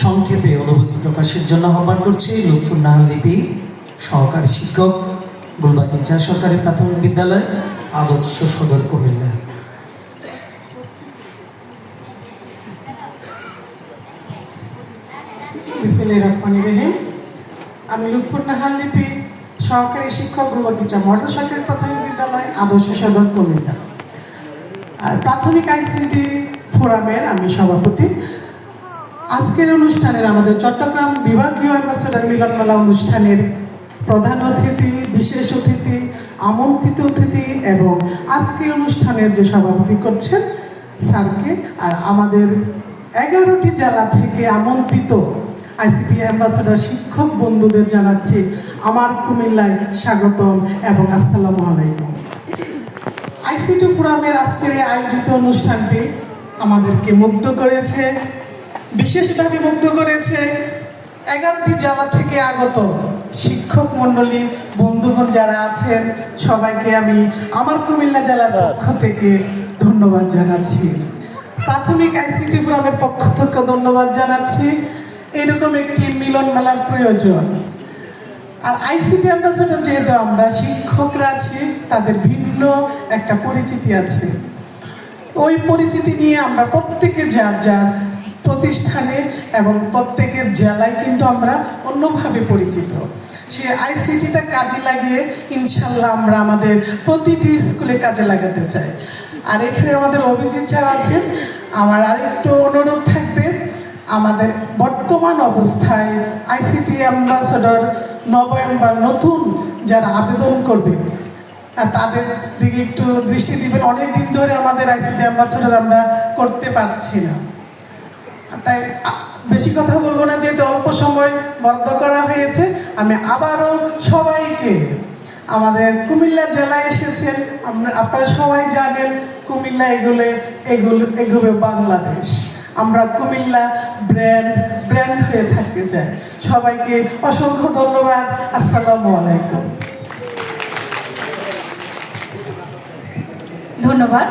সংক্ষেপে অনুভূতি প্রকাশের জন্য আহ্বান করছি লুৎফুর নাহার লিপি, সহকারী শিক্ষক গুলবাটিচা সরকারি প্রাথমিক বিদ্যালয়, আদর্শ সদর কুমিল্লা। আমি লুৎফুর নাহার লিপি, সহকারী শিক্ষক রুবাকিচা মর্দ সরকারি প্রাথমিক বিদ্যালয়, আদর্শ সদর কুমিল্লা। আর প্রাথমিক আইসিটি ফোরামের আমি সভাপতি আজকের অনুষ্ঠানের আমাদের চট্টগ্রাম বিভাগীয় অ্যাম্বাসেডার মিলনমেলা অনুষ্ঠানের প্রধান অতিথি, বিশেষ অতিথি, আমন্ত্রিত অতিথি এবং আজকের অনুষ্ঠানের যে সভাপতি করছেন স্যারকে আর আমাদের এগারোটি জেলা থেকে আমন্ত্রিত আইসিটি অ্যাম্বাসেডার শিক্ষক বন্ধুদের জানাচ্ছি আমার কুমিল্লায় স্বাগতম এবং আসসালামু আলাইকুম। আইসিটি ফোরামের আজকের আয়োজিত অনুষ্ঠানটি আমাদেরকে মুগ্ধ করেছে। বিশেষভাবে মুগ্ধ করেছে এগারোটি জেলা থেকে আগত শিক্ষক মণ্ডলী, বন্ধুগণ যারা আছেন, সবাইকে আমি আমার কুমিল্লা জেলার পক্ষ থেকে ধন্যবাদ জানাচ্ছি। প্রাথমিক আইসিটি ফোরামের পক্ষ থেকে ধন্যবাদ জানাচ্ছি। এরকম একটি মিলন মেলার প্রয়োজন। আর আইসিটি অ্যাম্বাসেডর যেহেতু আমরা শিক্ষকরা আছি, তাদের ভিন্ন একটা পরিচিতি আছে। ওই পরিচিতি নিয়ে আমরা প্রত্যেকে যার যার প্রতিষ্ঠানে এবং প্রত্যেকের জেলায় কিন্তু আমরা অন্যভাবে পরিচিত। সে আইসিটিটা কাজে লাগিয়ে ইনশাল্লাহ আমরা আমাদের প্রতিটি স্কুলে কাজে লাগাতে চাই। আর এখানে আমাদের অভিজিৎ স্যার আছেন। আমার আরেকটু অনুরোধ থাকবে, আমাদের বর্তমান অবস্থায় আইসিটি অ্যাম্বাসেডর নভেম্বর নতুন যারা আবেদন করবে তাদের দিকে একটু দৃষ্টি দিবেন। অনেক দিন ধরে আমাদের আইসিটি অ্যাম্বাসেডর আমরা করতে পারছি না। তাই বেশি কথা বলব না, যেহেতু অল্প সময় বরাদ্দ করা হয়েছে, আমি আবারও সবাইকে, আমাদের কুমিল্লা জেলায় এসেছেন আপনারা সবাই জানেন, কুমিল্লা এগুলো এগুলো এগুলো বাংলাদেশ। আমরা কুমিল্লা ব্র্যান্ড ব্র্যান্ড হয়ে থাকতে চাই। সবাইকে অসংখ্য ধন্যবাদ, আসসালামু আলাইকুম। ধন্যবাদ।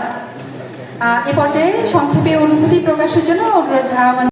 এ পর্যায়ে সংক্ষেপে অনুভূতি প্রকাশের জন্য